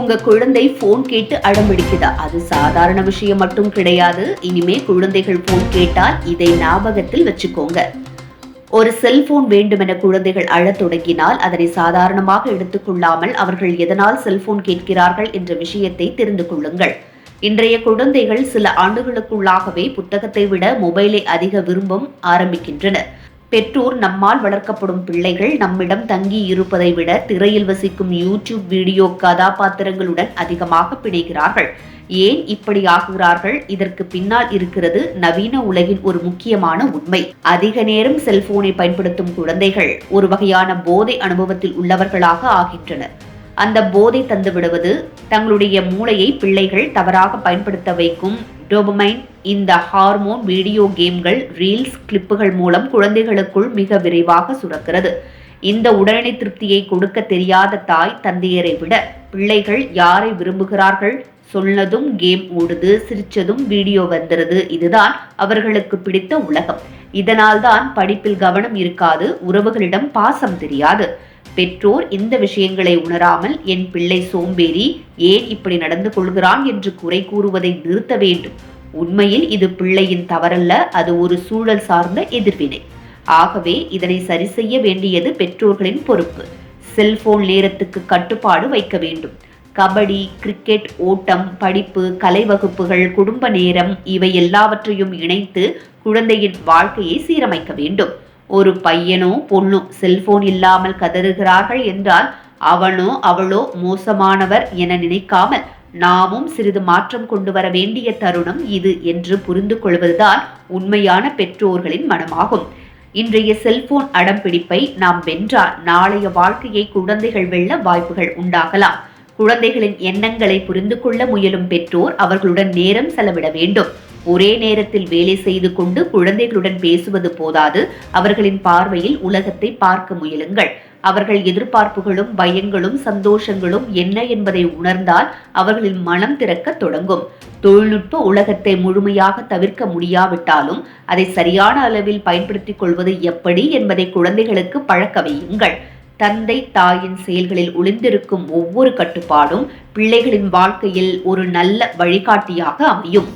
உங்க குழந்தை போன் கேட்டு அடம்பிடிக்குதா? அது சாதாரண விஷயம் மட்டும் கிடையாது. இனிமே குழந்தைகள் போன் கேட்டால் இதை ஞாபகத்தில் வச்சுக்கோங்க. ஒரு செல்போன் வேண்டுமென குழந்தைகள் அழத் தொடங்கினால் அதனை சாதாரணமாக எடுத்துக்கொள்ளாமல் அவர்கள் எதனால் செல்போன் கேட்கிறார்கள் என்ற விஷயத்தை தெரிந்து கொள்ளுங்கள். இன்றைய குழந்தைகள் சில ஆண்டுகளுக்குள்ளாகவே புத்தகத்தை விட மொபைலை அதிக விரும்பும் ஆரம்பிக்கின்றனர். பெற்றோர் நம்மால் வளர்க்கப்படும் பிள்ளைகள் நம்மிடம் தங்கி இருப்பதை விட திரையில் வசிக்கும் யூடியூப் வீடியோ கதாபாத்திரங்களுடன் அதிகமாக பிணைகிறார்கள். ஏன் இப்படி ஆகுகிறார்கள்? இதற்கு பின்னால் இருக்கிறது நவீன உலகின் ஒரு முக்கியமான உண்மை. அதிக நேரம் செல்போனை பயன்படுத்தும் குழந்தைகள் ஒரு வகையான போதை அனுபவத்தில் உள்ளவர்களாக ஆகின்றனர். அந்த போதை தந்து விடுவது தங்களுடைய மூளையை பிள்ளைகள் தவறாக பயன்படுத்த வைக்கும் டோபமைன் இந்த ஹார்மோன் வீடியோ கேம்கள் ரீல்ஸ் கிளிப்புகள் மூலம் குழந்தைகளுக்குள் மிக விரைவாக சுரக்கிறது. இந்த உடனடி திருப்தியை கொடுக்க தெரியாத தாய் தந்தையரை விட பிள்ளைகள் யாரை விரும்புகிறார்கள்? சொன்னதும் கேம் ஓடுது சிரிச்சதும் வீடியோ வந்துருது. இதுதான் அவர்களுக்கு பிடித்த உலகம். இதனால்தான் படிப்பில் கவனம் இருக்காது உறவுகளிடம் பாசம் தெரியாது. பெற்றோர் இந்த விஷயங்களை உணராமல் என் பிள்ளை சோம்பேறி ஏன் இப்படி நடந்து கொள்கிறான் என்று குறை கூறுவதை நிறுத்த வேண்டும். உண்மையில் இது பிள்ளையின் தவறல்ல அது ஒரு சூழல் சார்ந்த எதிர்வினை. ஆகவே இதனை சரி செய்ய வேண்டியது பெற்றோர்களின் பொறுப்பு. செல்போன் நேரத்துக்கு கட்டுப்பாடு வைக்க வேண்டும். கபடி கிரிக்கெட் ஓட்டம் படிப்பு கலை வகுப்புகள் குடும்ப நேரம் இவை எல்லாவற்றையும் இணைத்து குழந்தையின் வாழ்க்கையை சீரமைக்க வேண்டும். ஒரு பையனோ பொண்ணோ செல்போன் இல்லாமல் கதறுகிறார்கள் என்றால் அவனோ அவளோ மோசமானவர் என நினைக்காமல் நாமும் சிறிது மாற்றம் கொண்டு வர வேண்டிய தருணம் இது என்று புரிந்து கொள்வதுதான் உண்மையான பெற்றோர்களின் மனமாகும். இன்றைய செல்போன் அடம்பிடிப்பை நாம் வென்றால் நாளைய வாழ்க்கையை குழந்தைகள் வெல்ல வாய்ப்புகள் உண்டாகலாம். குழந்தைகளின் எண்ணங்களை புரிந்து கொள்ள முயலும் பெற்றோர் அவர்களுடன் நேரம் செலவிட வேண்டும். ஒரே நேரத்தில் வேலை செய்து கொண்டு குழந்தைகளுடன் பேசுவது போதாது. அவர்களின் பார்வையில் உலகத்தை பார்க்க முயலுங்கள். அவர்கள் எதிர்பார்ப்புகளும் பயங்களும் சந்தோஷங்களும் என்ன என்பதை உணர்ந்தால் அவர்களின் மனம் திறக்க தொடங்கும். தொழில்நுட்ப உலகத்தை முழுமையாக தவிர்க்க முடியாவிட்டாலும் அதை சரியான அளவில் பயன்படுத்திக் கொள்வது எப்படி என்பதை குழந்தைகளுக்கு பழக்க வையுங்கள். தந்தை தாயின் செயல்களில் ஒளிந்திருக்கும் ஒவ்வொரு கட்டுப்பாடும் பிள்ளைகளின் வாழ்க்கையில் ஒரு நல்ல வழிகாட்டியாக அமையும்.